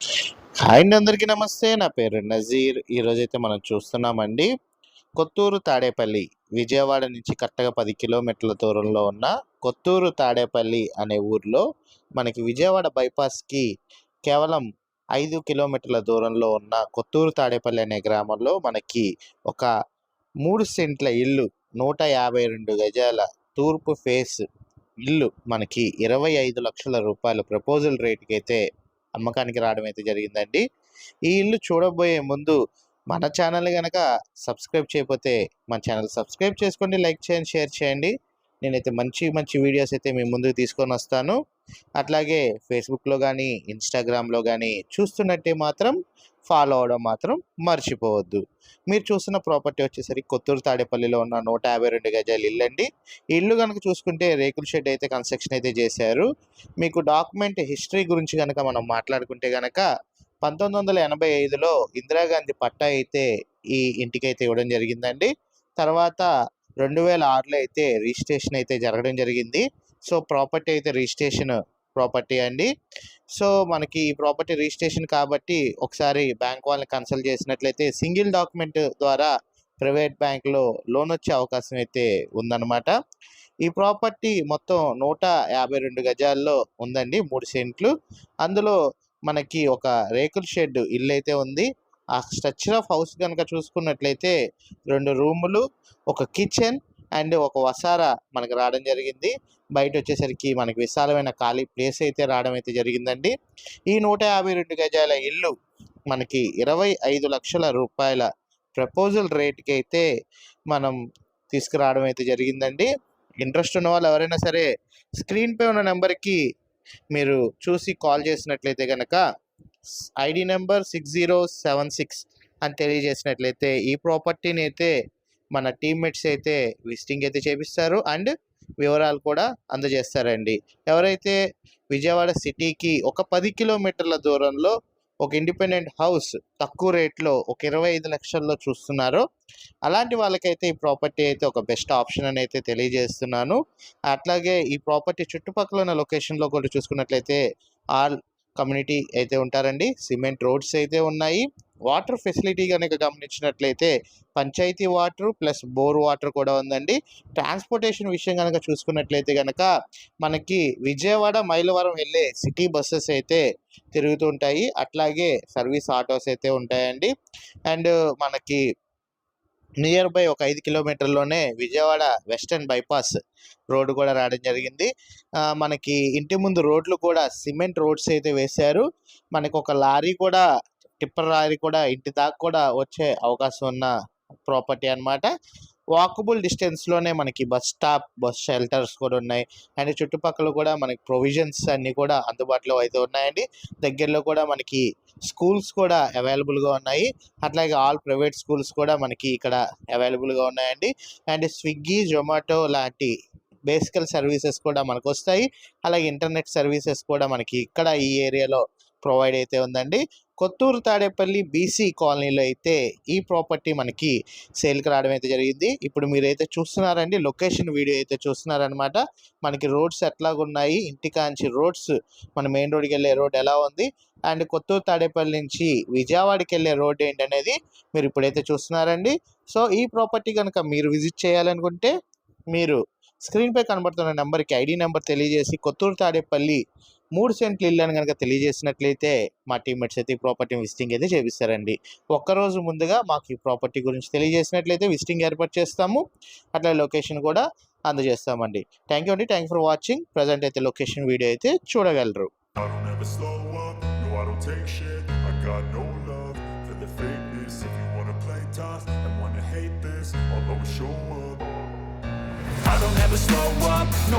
Hi అండి అందరికీ నమస్తే. నా పేరు నజీర్. ఈరోజైతే మనం చూస్తున్నామండి. కొత్తూరు తాడేపల్లి విజయవాడ నుంచి కరెక్ట్గా పది కిలోమీటర్ల దూరంలో ఉన్న కొత్తూరు తాడేపల్లి అనే ఊర్లో మనకి విజయవాడ బైపాస్కి కేవలం ఐదు కిలోమీటర్ల దూరంలో ఉన్న కొత్తూరు తాడేపల్లి అనే గ్రామంలో మనకి ఒక మూడు సెంట్ల ఇల్లు నూట యాభై రెండు గజాల తూర్పు ఫేస్ ఇల్లు మనకి ఇరవై ఐదు లక్షల రూపాయలు ప్రపోజల్ రేట్కి అయితే అమ్మకానికి రావడం అయితే జరిగిందండి. ఈ ఇల్లు చూడబోయే ముందు మన ఛానల్ కనుక సబ్స్క్రైబ్ చేయకపోతే మన ఛానల్ సబ్స్క్రైబ్ చేసుకోండి లైక్ చేయండి షేర్ చేయండి. నేనైతే మంచి మంచి వీడియోస్ అయితే మీ ముందుకు తీసుకొని వస్తాను. అట్లాగే ఫేస్బుక్లో కానీ ఇన్స్టాగ్రామ్లో కానీ చూస్తున్నట్టే మాత్రం ఫాలో అవడం మాత్రం మర్చిపోవద్దు. మీరు చూస్తున్న ప్రాపర్టీ వచ్చేసరికి కొత్తూరు తాడేపల్లిలో ఉన్న నూట యాభై రెండు గజాల ఇల్లు అండి. ఇల్లు కనుక చూసుకుంటే రేకుల షెడ్ అయితే కన్స్ట్రక్షన్ అయితే చేశారు. మీకు డాక్యుమెంట్ హిస్టరీ గురించి కనుక మనం మాట్లాడుకుంటే కనుక పంతొమ్మిది వందల ఎనభై ఐదులో ఇందిరాగాంధీ పట్టా అయితే ఈ ఇంటికి అయితే ఇవ్వడం జరిగిందండి. తర్వాత రెండు వేల ఆరులో అయితే రిజిస్ట్రేషన్ అయితే జరగడం జరిగింది. సో ప్రాపర్టీ అయితే రిజిస్ట్రేషన్ ప్రాపర్టీ అండి. సో మనకి ఈ ప్రాపర్టీ రిజిస్ట్రేషన్ కాబట్టి ఒకసారి బ్యాంక్ వాళ్ళని కన్సల్ట్ చేసినట్లయితే సింగిల్ డాక్యుమెంట్ ద్వారా ప్రైవేట్ బ్యాంక్లో లోన్ వచ్చే అవకాశం అయితే ఉందన్నమాట. ఈ ప్రాపర్టీ మొత్తం నూట యాభై రెండు గజాల్లో ఉందండి మూడు సెంట్లు. అందులో మనకి ఒక రేకుల షెడ్ ఇల్లు అయితే ఉంది. ఆ స్ట్రక్చర్ ఆఫ్ హౌస్ కనుక చూసుకున్నట్లయితే రెండు రూములు ఒక కిచెన్ అండ్ ఒక వసారా మనకు రావడం జరిగింది. బయట వచ్చేసరికి మనకి విశాలమైన ఖాళీ ప్లేస్ అయితే రావడం అయితే జరిగిందండి. ఈ నూట యాభై రెండు గజాల ఇల్లు మనకి ఇరవై ఐదు లక్షల రూపాయల ప్రపోజల్ రేట్కి అయితే మనం తీసుకురావడం అయితే జరిగిందండి. ఇంట్రెస్ట్ ఉన్న వాళ్ళు ఎవరైనా సరే స్క్రీన్పై ఉన్న నెంబర్కి మీరు చూసి కాల్ చేసినట్లయితే కనుక ID number six zero seven six అని తెలియజేసినట్లయితే ఈ ప్రాపర్టీని అయితే మన టీమ్మేట్స్ అయితే విజిటింగ్ అయితే చేపిస్తారు. అండ్ వివరాలు కూడా అందజేస్తారండి. ఎవరైతే విజయవాడ సిటీకి ఒక పది కిలోమీటర్ల దూరంలో ఒక ఇండిపెండెంట్ హౌస్ తక్కువ రేట్లో ఒక ఇరవై ఐదు లక్షల్లో చూస్తున్నారో అలాంటి వాళ్ళకైతే ఈ ప్రాపర్టీ అయితే ఒక బెస్ట్ ఆప్షన్ అని అయితే తెలియజేస్తున్నాను. అట్లాగే ఈ ప్రాపర్టీ చుట్టుపక్కల ఉన్న లొకేషన్లో కూడా చూసుకున్నట్లయితే ఆల్ కమ్యూనిటీ అయితే ఉంటారండి. సిమెంట్ రోడ్స్ అయితే ఉన్నాయి. వాటర్ ఫెసిలిటీ కనుక గమనించినట్లయితే panchayat water plus bore water కూడా ఉందండి. ట్రాన్స్పోర్టేషన్ విషయం కనుక చూసుకున్నట్లయితే కనుక మనకి విజయవాడ మైలవరం వెళ్ళే సిటీ బస్సెస్ అయితే తిరుగుతుంటాయి. అట్లాగే సర్వీస్ ఆటోస్ అయితే ఉంటాయండి. అండ్ మనకి నియర్ బై ఒక ఐదు కిలోమీటర్లోనే విజయవాడ వెస్టర్న్ బైపాస్ రోడ్డు కూడా రావడం జరిగింది. మనకి ఇంటి ముందు రోడ్లు కూడా సిమెంట్ రోడ్స్ అయితే వేశారు. మనకు ఒక లారీ కూడా టిప్పర్ లారీ కూడా ఇంటి దాకా కూడా వచ్చే అవకాశం ఉన్న ప్రాపర్టీ అన్నమాట. వాకబుల్ డిస్టెన్స్లోనే మనకి బస్ స్టాప్ బస్ షెల్టర్స్ కూడా ఉన్నాయి. అండ్ చుట్టుపక్కల కూడా మనకి ప్రొవిజన్స్ అన్నీ కూడా అందుబాటులో అయితే ఉన్నాయండి. దగ్గరలో కూడా మనకి స్కూల్స్ కూడా అవైలబుల్గా ఉన్నాయి. అట్లాగే ఆల్ ప్రైవేట్ స్కూల్స్ కూడా మనకి ఇక్కడ అవైలబుల్గా ఉన్నాయండి. అండ్ స్విగ్గీ జొమాటో లాంటి బేసికల్ సర్వీసెస్ కూడా మనకు వస్తాయి అలాగే ఇంటర్నెట్ సర్వీసెస్ కూడా మనకి ఇక్కడ ఈ ఏరియాలో ప్రొవైడ్ అయితే ఉందండి. కొత్తూరు తాడేపల్లి బీసీ కాలనీలో అయితే ఈ ప్రాపర్టీ మనకి సేల్కి రావడం అయితే జరిగింది. ఇప్పుడు మీరైతే చూస్తున్నారండి లొకేషన్ వీడియో అయితే చూస్తున్నారనమాట మనకి రోడ్స్ ఎట్లాగున్నాయి ఇంటికాంచి రోడ్స్ మన మెయిన్ రోడ్కి వెళ్ళే రోడ్ ఎలా ఉంది అండ్ కొత్తూరు తాడేపల్లి నుంచి విజయవాడకి వెళ్ళే రోడ్ ఏంటనేది మీరు ఇప్పుడైతే చూస్తున్నారండి. సో ఈ ప్రాపర్టీ కనుక మీరు విజిట్ చేయాలనుకుంటే మీరు స్క్రీన్పై కనబడుతున్న నెంబర్కి ఐడి నెంబర్ తెలియజేసి కొత్తూరు తాడేపల్లి మూడు సెంట్లు ఇల్లు అని కనుక తెలియజేసినట్లయితే మా టీమ్మేట్స్ అయితే ఈ ప్రాపర్టీ విజిటింగ్ అయితే చేపిస్తారండి. ఒక్కరోజు ముందుగా మాకు ఈ ప్రాపర్టీ గురించి తెలియజేసినట్లయితే విజిటింగ్ ఏర్పాటు చేస్తాము. అట్లా లొకేషన్ కూడా అందజేస్తామండి. థ్యాంక్ యూ అండి. థ్యాంక్ ఫర్ వాచింగ్ ప్రజెంట్ అయితే లొకేషన్ వీడియో అయితే చూడగలరు. I don't ever slow up, no